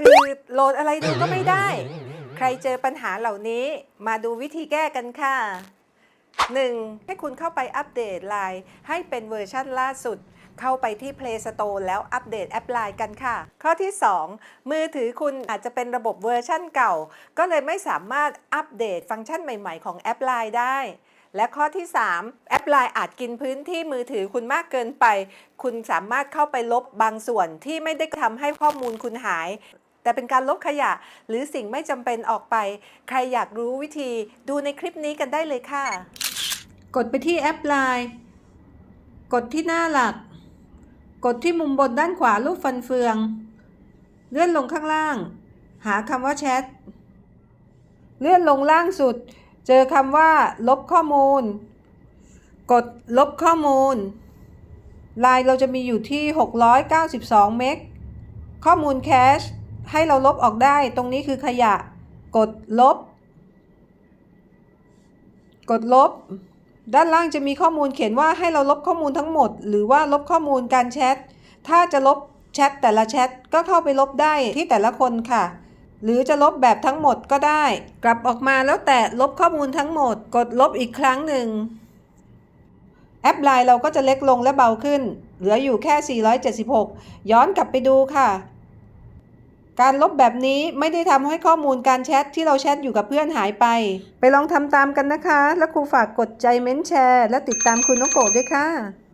อืดโหลดอะไรดูก็ไม่ได้ ใครเจอปัญหาเหล่านี้มาดูวิธีแก้กันค่ะ 1. ให้คุณเข้าไปอัปเดตไลน์ให้เป็นเวอร์ชั่นล่าสุด เข้าไปที่ Play Store แล้วอัปเดตแอปไลน์กันค่ะ ข้อที่ 2 มือถือคุณอาจจะเป็นระบบเวอร์ชั่นเก่า ก็เลยไม่สามารถอัปเดตฟังก์ชันใหม่ ๆ ของแอปไลน์ได้และข้อที่ 3 แอปไลน์อาจกินพื้นที่มือถือคุณมากเกินไป คุณสามารถเข้าไปลบบางส่วนที่ไม่ได้ทำให้ข้อมูลคุณหาย แต่เป็นการลบขยะ หรือสิ่งไม่จำเป็นออกไป ใครอยากรู้วิธีดูในคลิปนี้กันได้เลยค่ะ กดไปที่แอปไลน์กดที่หน้าหลัก กดที่มุมบนด้านขวารูปฟันเฟือง เลื่อนลงข้างล่าง หาคำว่าแชท เลื่อนลงล่างสุด เจอคำว่า ลบข้อมูล กดลบข้อมูลไลน์เราจะมีอยู่ที่ 692 เมก ข้อมูลแคช ให้เราลบออกได้ ตรงนี้คือขยะ กดลบ กดลบ ด้านล่างจะมีข้อมูลเขียนว่าให้เราลบข้อมูลทั้งหมด หรือว่าลบข้อมูลการแชท ถ้าจะลบแชทแต่ละแชทก็เข้าไปลบได้ที่แต่ละคนค่ะ หรือจะลบแบบทั้งหมดก็ได้ กลับออกมาแล้วแต่ลบข้อมูลทั้งหมด กดลบอีกครั้งหนึ่งแอปไลน์เราก็จะเล็กลงและเบาขึ้น เหลืออยู่แค่ 476 ย้อนกลับไปดูค่ะ การลบแบบนี้ไม่ได้ทำให้ข้อมูลการแชทที่เราแชทอยู่กับเพื่อนหายไป ไปลองทำตามกันนะคะ แล้วครูฝากกดใจเม้นแชร์ และติดตามคุณนกโกด้วยค่ะ